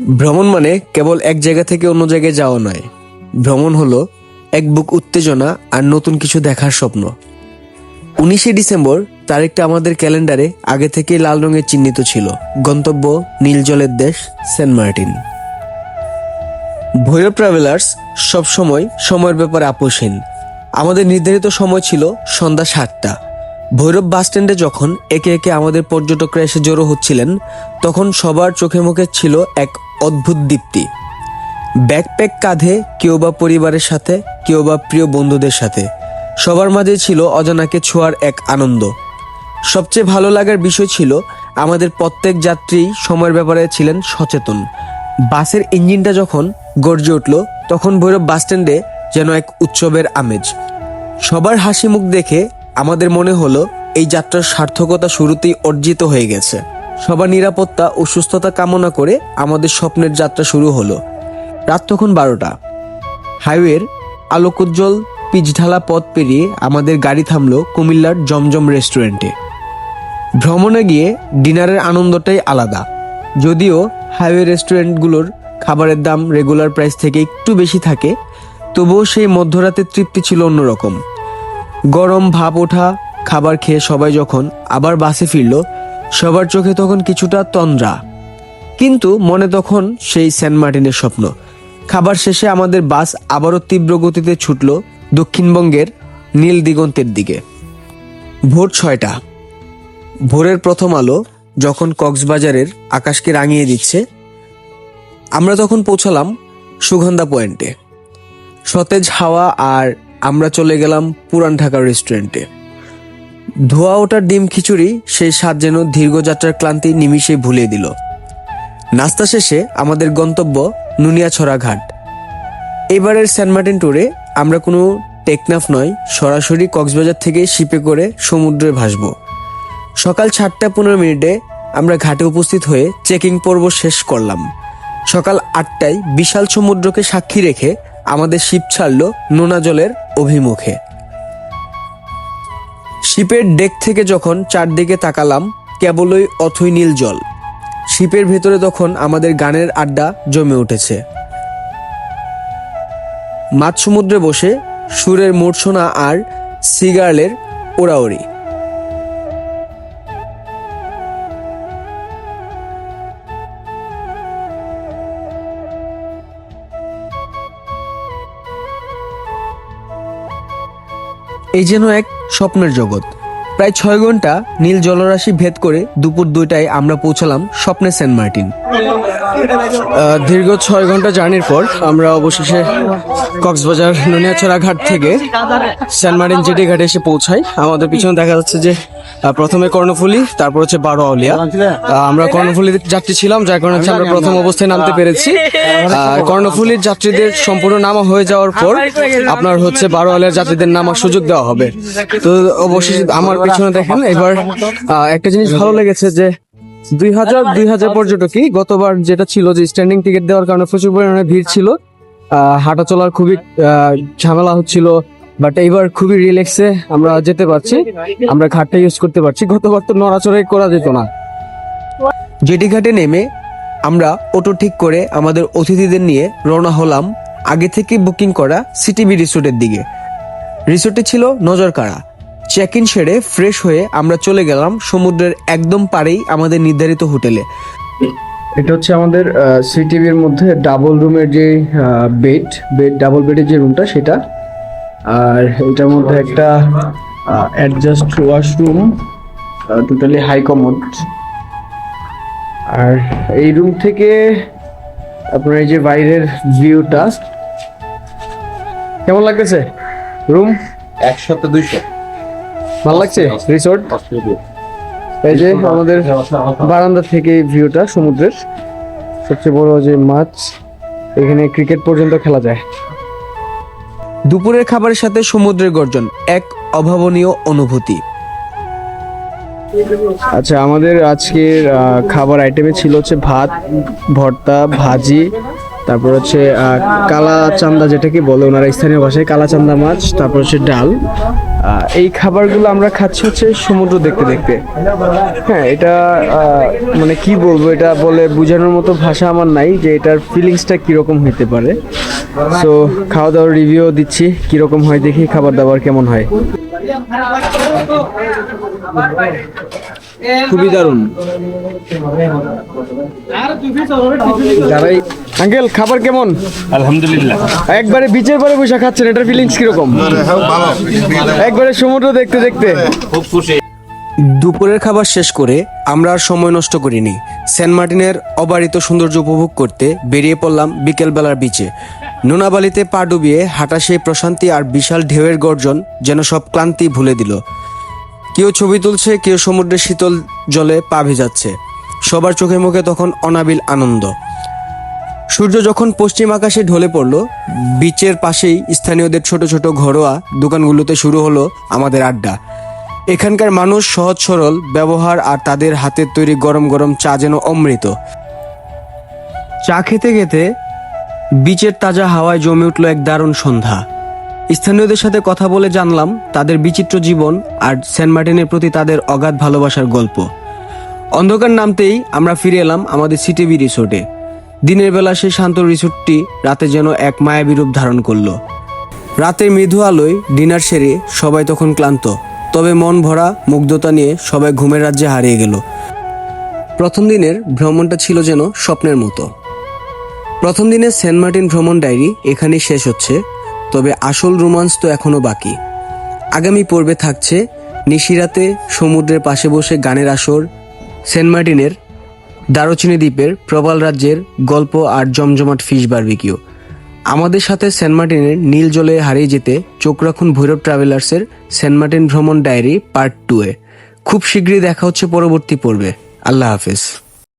ভ্রমণ মানে কেবল এক জায়গা থেকে অন্য জায়গায় যাওয়া নয়। ভ্রমণ হলো এক বুক উত্তেজনা আর নতুন কিছু দেখার স্বপ্ন। উনিশে ডিসেম্বর তারিখটা আমাদের ক্যালেন্ডারে আগে থেকেই লাল রঙে চিহ্নিত ছিল। গন্তব্য নীল জলের দেশ, সেন্ট মার্টিন। ভৈরব ট্রাভেলার্স সবসময় সময়ের ব্যাপারে আপোষহীন। আমাদের নির্ধারিত সময় ছিল সন্ধ্যা সাতটা। ভৈরব বাস স্ট্যান্ডে যখন একে একে আমাদের পর্যটকরা এসে জড়ো হচ্ছিলেন, তখন সবার চোখে মুখে ছিল এক অদ্ভুত দীপ্তি। ব্যাকপ্যাক কাঁধে কেউ বা পরিবারের সাথে, কেউ বা প্রিয় বন্ধুদের সাথে। সবার মাঝে ছিল অজানাকে ছোঁয়ার এক আনন্দ। সবচেয়ে ভালো লাগার বিষয় ছিল, আমাদের প্রত্যেক যাত্রী সময়ের ব্যাপারে ছিলেন সচেতন। বাসের ইঞ্জিনটা যখন গর্জে উঠল, তখন ভৈরব বাস স্ট্যান্ডে যেন এক উৎসবের আমেজ। সবার হাসি মুখ দেখে আমাদের মনে হলো এই যাত্রার সার্থকতা শুরুতেই অর্জিত হয়ে গেছে। সবার নিরাপত্তা ও সুস্থতা কামনা করে আমাদের স্বপ্নের যাত্রা শুরু হলো। রাত তখন বারোটা। হাইওয়ের আলোকোজ্জ্বল পিচঢালা পথ পেরিয়ে আমাদের গাড়ি থামলো কুমিল্লার জমজম রেস্টুরেন্টে। ভ্রমণে গিয়ে ডিনারের আনন্দটাই আলাদা। যদিও হাইওয়ে রেস্টুরেন্টগুলোর খাবারের দাম রেগুলার প্রাইস থেকে একটু বেশি থাকে, তবুও সেই মধ্যরাতের তৃপ্তি ছিল অন্যরকম। গরম ভাপ ওঠা, খাবার খেয়ে সবাই যখন আবার বাসে ফিরল, সবার চোখে তখন কিছুটা তন্দ্রা। কিন্তু মনে তখন সেই সেন্ট মার্টিনের স্বপ্ন। খাবার শেষে আমাদের বাস আবারও তীব্র গতিতে ছুটল দক্ষিণবঙ্গের নীল দিগন্তের দিকে। ভোর ছয়টা। ভোরের প্রথম আলো যখন কক্সবাজারের আকাশকে রাঙিয়ে দিচ্ছে, আমরা তখন পৌঁছালাম সুগন্ধা পয়েন্টে। সতেজ হাওয়া আর আমরা চলে গেলাম পুরান ঢাকার রেস্টুরেন্টে ধোয়া ওঠার ডিম খিচুড়ি সেই স্বাদ যেন দীর্ঘযাত্রার ক্লান্তি নিমিষে ভুলিয়ে দিল। নাস্তা শেষে আমাদের গন্তব্য নুনিয়াছড়া ঘাট। এবারের সেন্ট মার্টিন ট্যুরে আমরা কোনো টেকনাফ নয়, সরাসরি কক্সবাজার থেকে শিপে করে সমুদ্রে ভাসবো। সকাল সাতটা পনেরো মিনিটে আমরা ঘাটে উপস্থিত হয়ে চেকিং পর্ব শেষ করলাম। সকাল আটটায় বিশাল সমুদ্রকে সাক্ষী রেখে আমাদের শিপ ছাড়ল নোনা জলের অভিমুখে। শিপের ডেক থেকে যখন চারদিকে তাকালাম, কেবলই অথই নীল জল। শিপের ভেতরে তখন আমাদের গানের আড্ডা জমে উঠেছে। মাঝ সমুদ্রে বসে সুরের মূর্ছনা আর সিগারেলের ওড়াওড়ি। এই যেন এক স্বপ্নের জগৎ। প্রায় ছয় ঘণ্টা নীল জলরাশি ভেদ করে দুপুর দুইটায় আমরা পৌঁছালাম স্বপ্নে সেন্ট মার্টিন। দীর্ঘ ছয় ঘণ্টা জার্নির পর আমরা অবশেষে কক্সবাজার নুনিয়াছড়া ঘাট থেকে সেন্ট মার্টিন জেটি ঘাটে এসে পৌঁছাই। আমাদের পিছনে দেখা যাচ্ছে যে প্রথমে কর্ণফুলি, তারপর হচ্ছে বারো আউলিয়া। আমরা কর্ণফুলি যাত্রী ছিলাম, যার কারণে হচ্ছে আমরা প্রথম অবস্থায় নামতে পেরেছি। কর্ণফুলির যাত্রীদের সম্পূর্ণ নামা হয়ে যাওয়ার পর আপনার হচ্ছে বারো আউলিয়ার যাত্রীদের নামার সুযোগ দেওয়া হবে। তো অবশেষে আমার পিছনে দেখেন, এবার একটা জিনিস ভালো লেগেছে যে দুই হাজার দুই হাজার পর্যটকই গতবার যেটা ছিল যে স্ট্যান্ডিং টিকিট দেওয়ার কারণে প্রচুর পরিমাণে ভিড় ছিল। হাঁটা চলার খুবই ঝামেলা হচ্ছিল। বাট এইবার খুবই রিল্যাক্সে আমরা যেতে পারছি। আমরা ঘাটটা ইউজ করতে পারছি। গতবার তো নড়াচড়াই করা যেত না। জেটি ঘাটে নেমে আমরা অটো ঠিক করে আমাদের অতিথিদের নিয়ে রওনা হলাম আগে থেকে বুকিং করা সিটিবি রিসোর্টের দিকে। রিসোর্টে ছিল নজরকাড়া। চেক ইন সেরে ফ্রেশ হয়ে আমরা চলে গেলাম সমুদ্রের একদম পাড়েই আমাদের নির্ধারিত হোটেলে। এটা হচ্ছে আমাদের সিটিভির মধ্যে ডাবল রুমের যে বেড বেড ডাবল বেডের যে রুমটা সেটা আর এটার মধ্যে একটা adjust washroom totally high commode আর এই রুম থেকে আপনার এই যে বাইরের ভিউ ভিউটা কেমন লাগতেছে? রুম একশোতে দুইশো। ভালো লাগছে? রিসোর্ট এই যে আমাদের বারান্দা থেকে ভিউটা সমুদ্রের। সবচেয়ে বড় যে মাছ এখানে ক্রিকেট পর্যন্ত খেলা যায়। দুপুরের খাবারের সাথে সমুদ্রের গর্জন, এক অভাবনীয় অনুভূতি। আচ্ছা আমাদের আজকের খাবার আইটেমে ছিল হচ্ছে ভাত, ভর্তা, ভাজি তারপর হচ্ছে কালা চান্দা যেটাকে বলে ওনারা স্থানীয় ভাষায় কালা চান্দা মাছ, তারপর হচ্ছে ডাল। এই খাবারগুলো আমরা খাচ্ছি হচ্ছে সমুদ্র দেখতে দেখতে। হ্যাঁ এটা মানে কি বলব, এটা বলে বোঝানোর মতো ভাষা আমার নাই যে এটার ফিলিংসটা কীরকম হইতে পারে। সো খাওয়া দাওয়ার রিভিউ দিচ্ছি, কীরকম হয় দেখি খাবার দাবার কেমন হয়। খুবই দারুণ। যারাই আঙ্কেল খাবার কেমন? আলহামদুলিল্লাহ। একবারে বিচের পরে বসে খাচ্ছেন এটার ফিলিংস কীরকম? একবারে সমুদ্র দেখতে দেখতে। খুব খুশি। দুপুরের খাবার শেষ করে আমরা আর সময় নষ্ট করিনি। সেন্ট মার্টিনের অবারিত সৌন্দর্য উপভোগ করতে বেরিয়ে পড়লাম বিকেলবেলার বিচে নোনাবালিতে পা ডুবিয়ে হাঁটা সেই প্রশান্তি আর বিশাল ঢেউয়ের গর্জন যেন সব ক্লান্তি ভুলে দিল। কেউ ছবি তুলছে, কেউ সমুদ্রের শীতল জলে পা ভেজাচ্ছে। সবার চোখে মুখে তখন অনাবিল আনন্দ। সূর্য যখন পশ্চিম আকাশে ঢলে পড়ল, বিচের পাশেই স্থানীয়দের ছোট ছোট ঘরোয়া দোকানগুলোতে শুরু হলো আমাদের আড্ডা। এখানকার মানুষ সহজ সরল, ব্যবহার আর তাদের হাতের তৈরি গরম গরম চা যেন অমৃত। চা খেতে খেতে বিচের তাজা হাওয়ায় জমে উঠল এক দারুণ সন্ধ্যা। স্থানীয়দের সাথে কথা বলে জানলাম তাদের বিচিত্র জীবন আর সেন্ট মার্টিনের প্রতি তাদের অগাধ ভালোবাসার গল্প। অন্ধকার নামতেই আমরা ফিরে এলাম আমাদের সিটিভি রিসোর্টে। দিনের বেলা সেই শান্ত রিসোর্টটি রাতে যেন এক মায়াবী রূপ ধারণ করল। রাতের মৃদু আলোয় ডিনার সেরে সবাই তখন ক্লান্ত, তবে মন ভরা মুগ্ধতা নিয়ে সবাই ঘুমের রাজ্যে হারিয়ে গেল। প্রথম দিনের ভ্রমণটা ছিল যেন স্বপ্নের মতো। প্রথম দিনের সেন্ট মার্টিন ভ্রমণ ডায়েরি এখানেই শেষ হচ্ছে। তবে আসল রোমান্স তো এখনও বাকি। আগামী পর্বে থাকছে নিশিরাতে সমুদ্রের পাশে বসে গানের আসর, সেন্ট মার্টিনের দারুচিনি দ্বীপের প্রবাল রাজ্যের গল্প আর জমজমাট ফিশ বারবিকিউ। আমাদের সাথে সেন্ট মার্টিনের নীল জলে হারিয়ে যেতে চোখ রাখুন ভৈরব ট্রাভেলার্সের সেন্ট মার্টিন ভ্রমণ ডায়েরি পার্ট টু এ। খুব শীঘ্রই দেখা হচ্ছে পরবর্তী পর্বে। আল্লাহ হাফেজ।